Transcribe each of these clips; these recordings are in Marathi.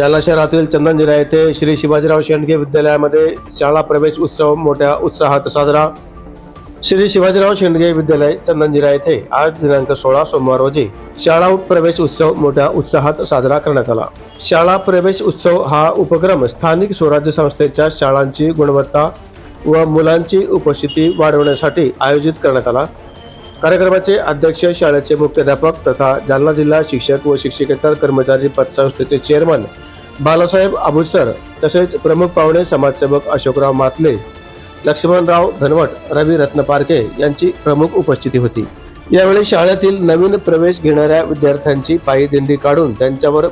जालना शहरातील चंदनजिरा येथे श्री शिवाजीराव शेंडगे विद्यालयामध्ये शाळा प्रवेश उत्सव मोठ्या उत्साहात साजरा. श्री शिवाजीराव शेंडगे विद्यालय चंदनजिरा येथे आज दिनांक सोळा सोमवार रोजी शाळा प्रवेश उत्सव मोठ्या उत्साहात साजरा करण्यात आला. शाळा प्रवेश उत्सव हा उपक्रम स्थानिक स्वराज्य संस्थेच्या शाळांची गुणवत्ता व मुलांची उपस्थिती वाढवण्यासाठी आयोजित करण्यात आला. कार्यक्रमाचे अध्यक्ष शाळेचे मुख्याध्यापक तथा जालना जिल्हा शिक्षक व शिक्षकेतर कर्मचारी पतसंस्थेचे चेअरमन बालासाहेब आबुसर तसेच प्रमुख पाहुणे समाजसेवक अशोकराव मातले लक्ष्मणराव धनवट रवी रत्नपारखे यांची प्रमुख उपस्थिती होती. यावेळी शाळेतील नवीन प्रवेश घेणाऱ्या विद्यार्थ्यांची पायी दिंडी काढून त्यांच्यावर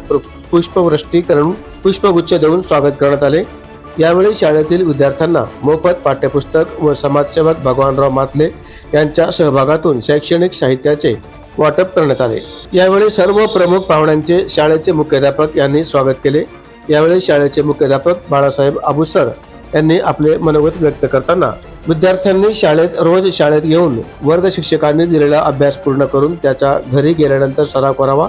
पुष्पवृष्टी करून पुष्पगुच्छ देऊन स्वागत करण्यात आले. यावेळी शाळेतील विद्यार्थ्यांना मोफत पाठ्यपुस्तक व समाजसेवक भगवानराव मातले यांच्या सहभागातून शैक्षणिक साहित्याचे वाटप करण्यात आले. यावेळी सर्व प्रमुख पाहुण्यांचे शाळेचे मुख्याध्यापक यांनी स्वागत केले. यावेळी शाळेचे मुख्याध्यापक बाळासाहेब आबुसर यांनी आपले मनोगत व्यक्त करताना विद्यार्थ्यांनी शाळेत रोज शाळेत येऊन वर्ग शिक्षकांनी दिलेला अभ्यास पूर्ण करून त्याच्या घरी गेल्यानंतर सराव करावा.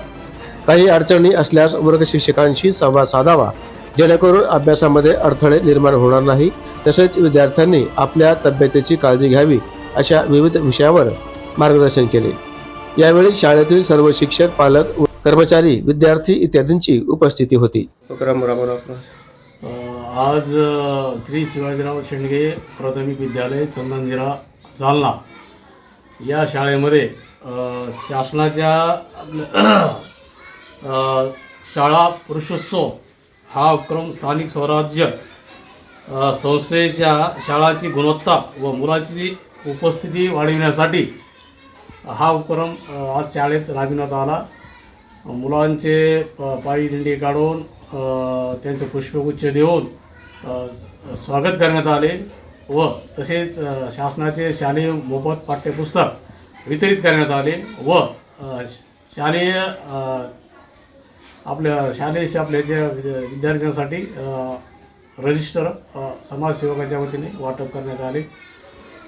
काही अडचणी असल्यास वर्ग शिक्षकांशी संवाद साधावा. जेणेकरून अभ्यासामध्ये अडथळे निर्माण होणार नाही. तसेच विद्यार्थ्यांनी आपल्या तब्येतीची काळजी घ्यावी अशा विविध विषयावर मार्गदर्शन केले. यावेळी शाळेतील सर्व शिक्षक पालक व कर्मचारी विद्यार्थी इत्यादींची उपस्थिती होती. आज श्री शिवाजीराव शेंडगे प्राथमिक विद्यालय चंदनजिरा जालना. या शाळेमध्ये शासनाच्या शाळा पुरुषोत्सव हा उपक्रम स्थानिक स्वराज्य संस्थेच्या शाळाची गुणवत्ता व मुलाची उपस्थिती वाढविण्यासाठी हा उपक्रम आज शाळेत राबविण्यात आला. मुलांचे प- पायी दिंडी काढून त्यांचे पुष्पगुच्छ देऊन स्वागत करण्यात आले व तसेच शासनाचे शालेय मोफत पाठ्यपुस्तक वितरित करण्यात आले व शालेय आपल्या शालेय आपल्याच्या विद्या- विद्यार्थ्यांसाठी रजिस्टर समाजसेवकाच्या वतीने वाटप करण्यात आले.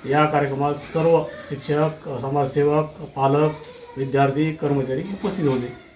या कार्यक्रमात सर्व शिक्षक समाजसेवक पालक विद्यार्थी कर्मचारी उपस्थित होते.